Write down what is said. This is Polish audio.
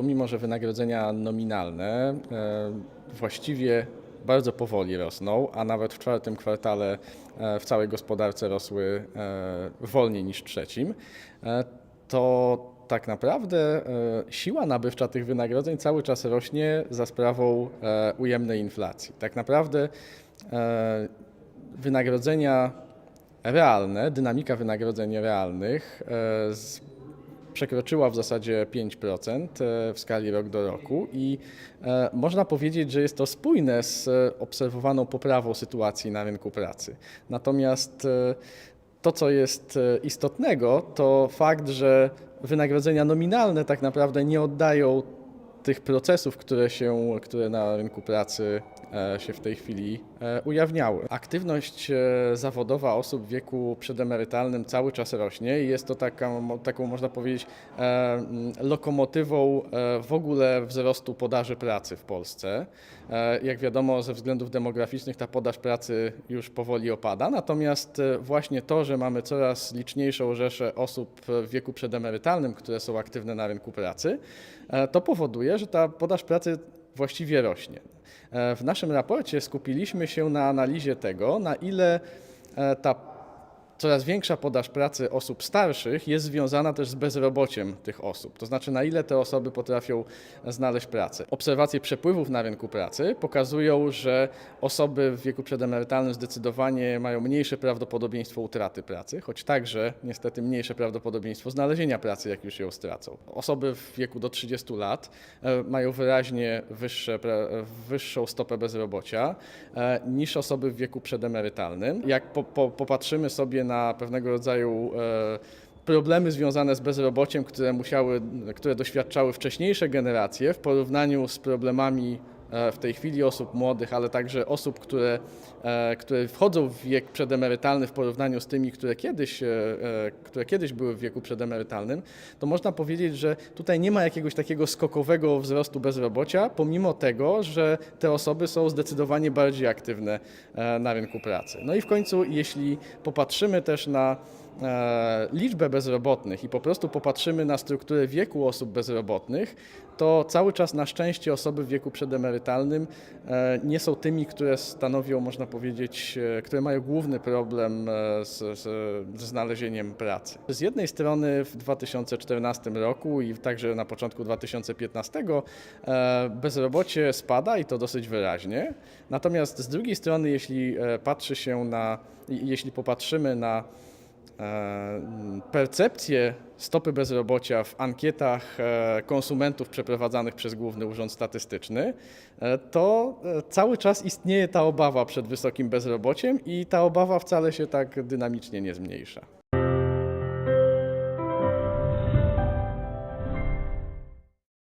pomimo że wynagrodzenia nominalne e, właściwie bardzo powoli rosną, a nawet w czwartym kwartale e, w całej gospodarce rosły e, wolniej niż w trzecim, to tak naprawdę siła nabywcza tych wynagrodzeń cały czas rośnie za sprawą ujemnej inflacji. Tak naprawdę wynagrodzenia realne, dynamika wynagrodzeń realnych przekroczyła w zasadzie 5% e, w skali rok do roku i e, można powiedzieć, że jest to spójne z obserwowaną poprawą sytuacji na rynku pracy. Natomiast e, to, co jest istotnego, to fakt, że wynagrodzenia nominalne tak naprawdę nie oddają tych procesów, które, się, które na rynku pracy się w tej chwili ujawniały. Aktywność e, zawodowa osób w wieku przedemerytalnym cały czas rośnie i jest to taka, mo- taką, można powiedzieć, e, mm, lokomotywą e, w ogóle wzrostu podaży pracy w Polsce. E, Jak wiadomo, ze względów demograficznych ta podaż pracy już powoli opada, natomiast e, właśnie to, że mamy coraz liczniejszą rzeszę osób w wieku przedemerytalnym, które są aktywne na rynku pracy, e, to powoduje, że ta podaż pracy właściwie rośnie. E, W naszym raporcie skupiliśmy się na analizie tego, na ile e, ta coraz większa podaż pracy osób starszych jest związana też z bezrobociem tych osób. To znaczy, na ile te osoby potrafią znaleźć pracę. Obserwacje przepływów na rynku pracy pokazują, że osoby w wieku przedemerytalnym zdecydowanie mają mniejsze prawdopodobieństwo utraty pracy, choć także niestety mniejsze prawdopodobieństwo znalezienia pracy, jak już ją stracą. Osoby w wieku do 30 lat e, mają wyraźnie wyższe, wyższą stopę bezrobocia e, niż osoby w wieku przedemerytalnym. Jak po, po, popatrzymy sobie na pewnego rodzaju e, problemy związane z bezrobociem, które musiały, które doświadczały wcześniejsze generacje w porównaniu z problemami w tej chwili osób młodych, ale także osób, które, e, które wchodzą w wiek przedemerytalny w porównaniu z tymi, które kiedyś, e, e, które kiedyś były w wieku przedemerytalnym, to można powiedzieć, że tutaj nie ma jakiegoś takiego skokowego wzrostu bezrobocia, pomimo tego, że te osoby są zdecydowanie bardziej aktywne e, na rynku pracy. No i w końcu, jeśli popatrzymy też na e, liczbę bezrobotnych i po prostu popatrzymy na strukturę wieku osób bezrobotnych, to cały czas na szczęście osoby w wieku przedemerytalnym e, nie są tymi, które stanowią, można powiedzieć, e, które mają główny problem e, z, z, ze znalezieniem pracy. Z jednej strony w 2014 roku i także na początku 2015 e, bezrobocie spada i to dosyć wyraźnie. Natomiast z drugiej strony, jeśli e, patrzy się na, jeśli popatrzymy na e, percepcję stopy bezrobocia w ankietach e, konsumentów przeprowadzanych przez Główny Urząd Statystyczny, e, to e, cały czas istnieje ta obawa przed wysokim bezrobociem i ta obawa wcale się tak dynamicznie nie zmniejsza.